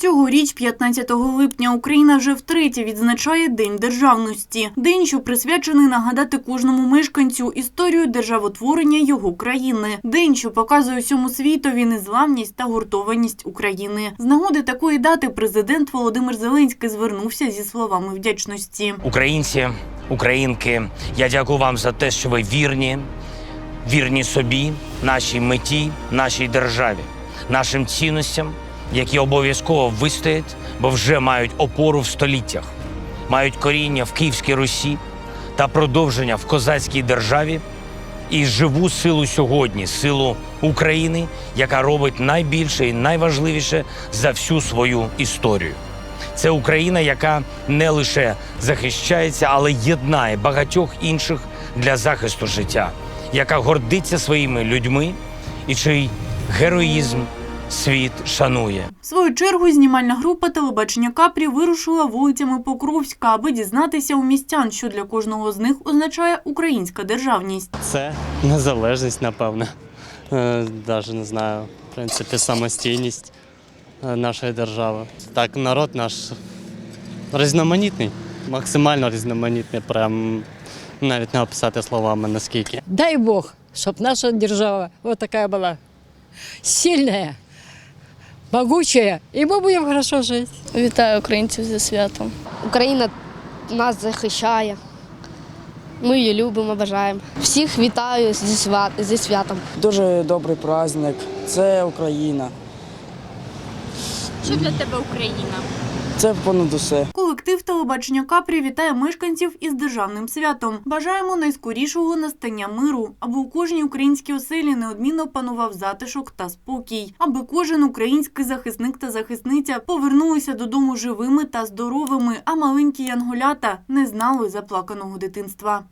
Цьогоріч, 15 липня, Україна вже втретє відзначає День державності. День, що присвячений нагадати кожному мешканцю історію державотворення його країни. День, що показує всьому світові незламність та гуртованість України. З нагоди такої дати президент Володимир Зеленський звернувся зі словами вдячності. Українці, українки, я дякую вам за те, що ви вірні, вірні собі, нашій меті, нашій державі, нашим цінностям, які обов'язково вистоять, бо вже мають опору в століттях, мають коріння в Київській Русі та продовження в козацькій державі і живу силу сьогодні, силу України, яка робить найбільше і найважливіше за всю свою історію. Це Україна, яка не лише захищається, але єднає багатьох інших для захисту життя, яка гордиться своїми людьми і чий героїзм світ шанує. В свою чергу знімальна група телебачення Капрі вирушила вулицями Покровська, аби дізнатися у містян, що для кожного з них означає українська державність. Це незалежність, напевне. Навіть не знаю, в принципі, самостійність е, нашої держави. Так, народ наш різноманітний, максимально різноманітний, прям навіть не описати словами наскільки. Дай Бог, чтобы наша держава вот такая была сильная, могучая, і ми будемо хорошо жити. Вітаю українців зі святом. Україна нас захищає. Ми її любимо, бажаємо. Всіх вітаю зі, свят, зі святом. Дуже добрий праздник. Це Україна. Що для тебе Україна? Це понад усе. Колектив телебачення Капрі вітає мешканців із державним святом. Бажаємо найскорішого настання миру, аби у кожній українській оселі неодмінно панував затишок та спокій, аби кожен український захисник та захисниця повернулися додому живими та здоровими, а маленькі янголята не знали заплаканого дитинства.